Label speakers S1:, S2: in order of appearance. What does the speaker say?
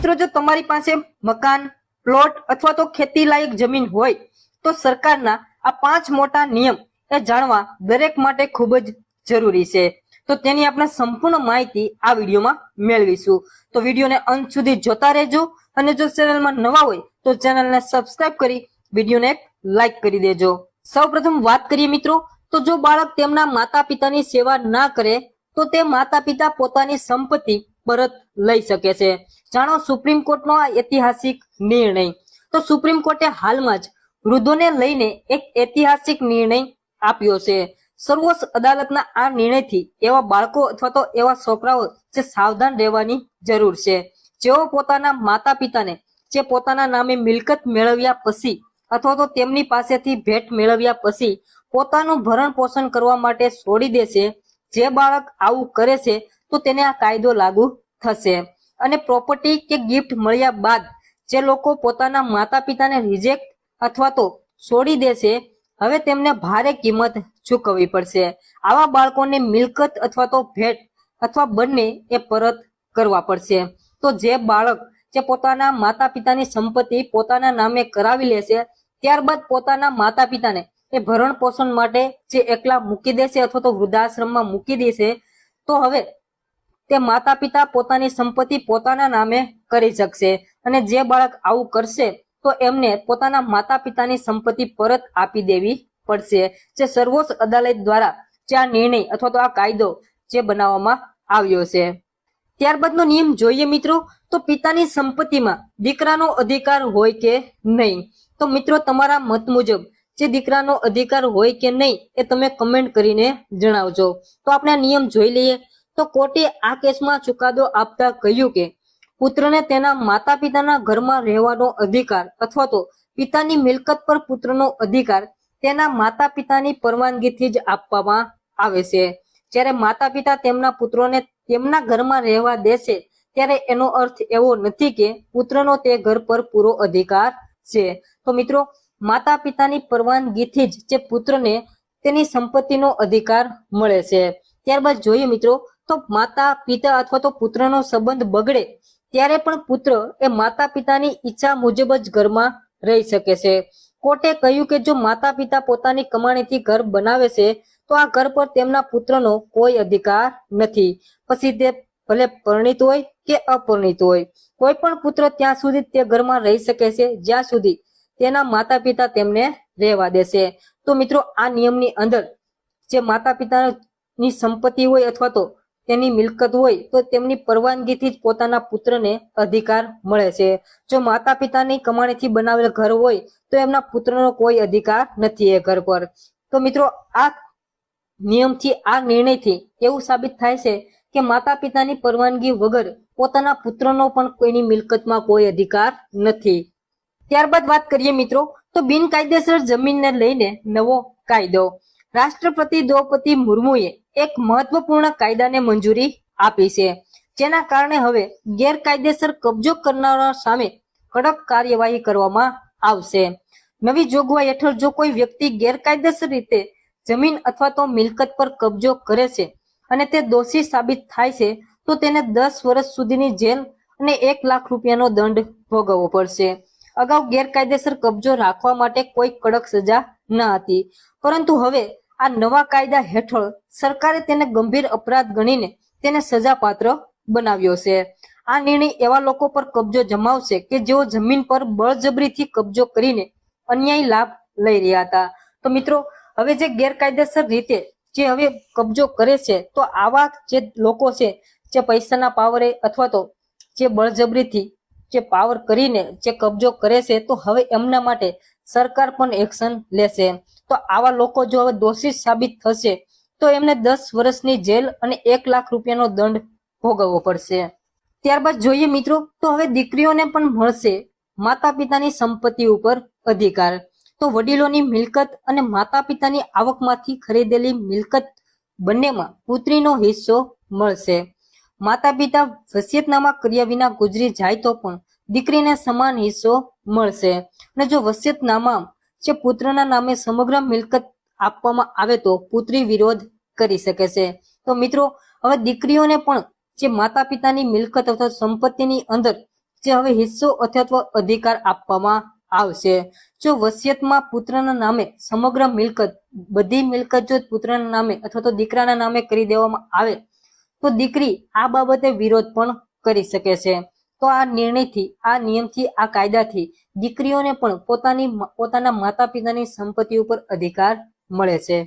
S1: મિત્રો, જો તમારી પાસે મકાન પ્લોટ અથવા તો ખેતી લાયક જમીન હોય, તો સરકારના આ પાંચ મોટા નિયમ એ જાણવા દરેક માટે ખૂબ જ જરૂરી છે. તો તેની આપણે સંપૂર્ણ માહિતી આ વિડીયોમાં મેળવીશું. તો વિડીયોને અંત સુધી જોતા રહેજો અને જો ચેનલમાં નવા હોય, તો ચેનલને સબસ્ક્રાઇબ કરી વિડીયોને એક લાઈક કરી દેજો. સૌપ્રથમ વાત કરીએ મિત્રો, તો જો બાળક તેમના માતા પિતાની સેવા ના કરે, તો તે માતા પિતા પોતાની સંપત્તિ પરત લઈ શકે છે. જાણો, સુપ્રીમ કોર્ટનો આ ઐતિહાસિક નિર્ણય. તો સુપ્રીમ કોર્ટે હાલમાં જ વૃદ્ધોને લઈને એક ઐતિહાસિક નિર્ણય આપ્યો છે. સર્વોચ્ચ અદાલતના આ નિર્ણયથી એવા બાળકો અથવા તો એવા છોકરાઓ જે સાવધાન રહેવાની જરૂર છે. જેઓ પોતાના માતા પિતાને જે પોતાના નામે મિલકત મેળવ્યા પછી અથવા તો તેમની પાસેથી ભેટ મેળવ્યા પછી પોતાનું ભરણ પોષણ કરવા માટે છોડી દેશે. જે બાળક આવું કરે છે તો તેને આ કાયદો લાગુ થશે. અને પ્રોપર્ટી કે ગિફ્ટ મળ્યા બાદ જે લોકો પોતાના માતા પિતાને રિજેક્ટ અથવા તો છોડી દેશે, હવે તેમને ભારે કિંમત ચૂકવવી પડશે. આવા બાળકોને મિલકત અથવા તો ભેટ અથવા બંને એ પરત કરવા પડશે. તો જે બાળક જે પોતાના માતા પિતાની સંપત્તિ પોતાના નામે કરાવી લેશે, ત્યારબાદ પોતાના માતા પિતાને એ ભરણ પોષણ માટે જે એકલા મૂકી દેશે અથવા તો વૃદ્ધાશ્રમમાં મૂકી દેશે, તો હવે તે માતા પિતા પોતાની સંપત્તિ પોતાના નામે કરી શકશે અને જે બાળક આવું કરશે, તો એમને પોતાના માતા પિતાની સંપત્તિ પરત આપી દેવી પડશે. જે સર્વોચ્ચ અદાલત દ્વારા જે આ નિર્ણય અથવા તો આ કાયદો જે બનાવવામાં આવ્યો છે. ત્યારબાદનો નિયમ જોઈએ મિત્રો, તો પિતાની સંપત્તિમાં દીકરાનો અધિકાર હોય કે નહીં? તો મિત્રો, તમારા મત મુજબ જે દીકરાનો અધિકાર હોય કે નહીં એ તમે કમેન્ટ કરીને જણાવજો. તો આપણે આ નિયમ જોઈ લઈએ. તો કોર્ટે આ કેસમાં ચુકાદો આપતા કહ્યું કે, પુત્રને તેના માતા પિતાના ઘરમાં રહેવાનો અધિકાર અથવા તો પિતાની મિલકત પર પુત્રનો અધિકાર તેના માતા પિતાની પરવાનગીથી જ આપવામાં આવે છે. જ્યારે માતા પિતા તેમના પુત્રોને તેમના ઘરમાં રહેવા દેશે, ત્યારે એનો અર્થ એવો નથી કે પુત્રનો તે ઘર પર પૂરો અધિકાર છે. તો મિત્રો માતા પિતાની પરવાનગીથી જ જે પુત્રને તેની સંપત્તિનો અધિકાર મળે છે. ત્યારબાદ જોઈએ મિત્રો તો માતા, પિતા અથવા તો પુત્રનો સંબંધ બગડે, ત્યારે પણ પુત્ર એ માતા પિતાની ઈચ્છા મુજબ જ ઘરમાં રહી શકે છે. કોર્ટે કહ્યું કે જો માતા પિતા પોતાની કમાણીથી ઘર બનાવે છે, તો આ ઘર પર તેમના પુત્રનો કોઈ અધિકાર નથી. પછી તે ભલે પરણિત હોય કે અપરિણિત હોય, કોઈ પણ પુત્ર ત્યાં સુધી તે ઘરમાં રહી શકે છે, જ્યાં સુધી તેના માતા પિતા તેમને રહેવા દેશે. તો મિત્રો, આ નિયમની અંદર જે માતા પિતાની સંપત્તિ હોય અથવા તો તેની મિલકત હોય તો તેમની પરવાનગીથી જ પોતાના પુત્રને અધિકાર મળે છે. જો માતા પિતાની કમાણીથી બનાવેલ ઘર હોય તો એમના પુત્રનો કોઈ અધિકાર નથી એ ઘર પર. તો મિત્રો, આ નિયમથી, આ નિર્ણયથી એવું સાબિત થાય છે કે માતા પિતાની પરવાનગી વગર પોતાના પુત્રનો પણ કોઈની મિલકતમાં કોઈ અધિકાર નથી. ત્યારબાદ વાત કરીએ મિત્રો, તો બિનકાયદેસર જમીનને લઈને નવો કાયદો. રાષ્ટ્રપતિ દ્રૌપદી મુર્મુએ એક મહત્વપૂર્ણ કાયદાને મંજૂરી આપી છે. જેના કારણે હવે ગેરકાયદેસર કબજો કરનારા સામે કડક કાર્યવાહી કરવામાં આવશે. નવી જોગવાઈ હેઠળ જો કોઈ વ્યક્તિ ગેરકાયદેસર રીતે જમીન અથવા તો મિલકત પર કબજો કરે છે અને તે દોષી સાબિત થાય છે, તો તેને દસ વર્ષ સુધીની જેલ અને એક લાખ રૂપિયાનો દંડ ભોગવવો પડશે. અગાઉ ગેરકાયદેસર કબજો રાખવા માટે કોઈ કડક સજા ન હતી. પરંતુ હવે આ નવા કાયદા હેઠળ સરકારે તેને ગંભીર અપરાધ ગણીને તેને સજાપાત્ર બનાવ્યો છે. આ નિર્ણય એવા લોકો પર કબજો જમાવશે કે જેઓ જમીન પર બળજબરીથી કબજો કરીને અન્યાય લાભ લઈ રહ્યા હતા. તો મિત્રો, હવે જે ગેરકાયદેસર રીતે જે હવે કબજો કરે છે, તો આવા જે લોકો છે, જે પૈસાના પાવરે અથવા તો જે બળજબરીથી જે પાવર કરીને જે કબજો કરે છે, તો હવે એમના માટે સરકાર પણ એક્શન લેશે. તો આવા લોકો જો હવે દોષિત સાબિત થશે, તો એમને દસ વર્ષની જેલ અને એક લાખ રૂપિયાનો દંડ ભોગવવો પડશે. ત્યારબાદ જોઈએ મિત્રો, તો હવે દીકરીઓને પણ મળશે માતા પિતાની સંપત્તિ ઉપર અધિકાર. તો વડીલોની મિલકત અને માતા પિતાની આવકમાંથી ખરીદેલી મિલકત બંનેમાં પુત્રીનો હિસ્સો મળશે. માતા પિતા વસિયતનામા કર્યા વિના ગુજરી જાય તો પણ દીકરીને સમાન હિસ્સો મળશે. અને જો વસિયતનામા જે પુત્રના નામે સમગ્ર મિલકત આપવામાં આવે તો પુત્રી વિરોધ કરી શકે છે. તો મિત્રો, હવે દીકરીઓને પણ જે માતા પિતાની મિલકત અથવા સંપત્તિની અંદર જે હવે હિસ્સો અથવા અધિકાર આપવામાં આવશે. જો વસિયતમાં પુત્રના નામે સમગ્ર મિલકત, બધી મિલકત જો પુત્રના નામે અથવા તો દીકરાના નામે કરી દેવામાં આવે, તો દીકરી આ બાબતે વિરોધ પણ કરી શકે છે. તો આ નિર્ણયથી, આ નિયમથી, આ કાયદાથી દીકરીઓને પણ પોતાની પોતાના માતા પિતાની સંપત્તિ ઉપર અધિકાર મળે છે.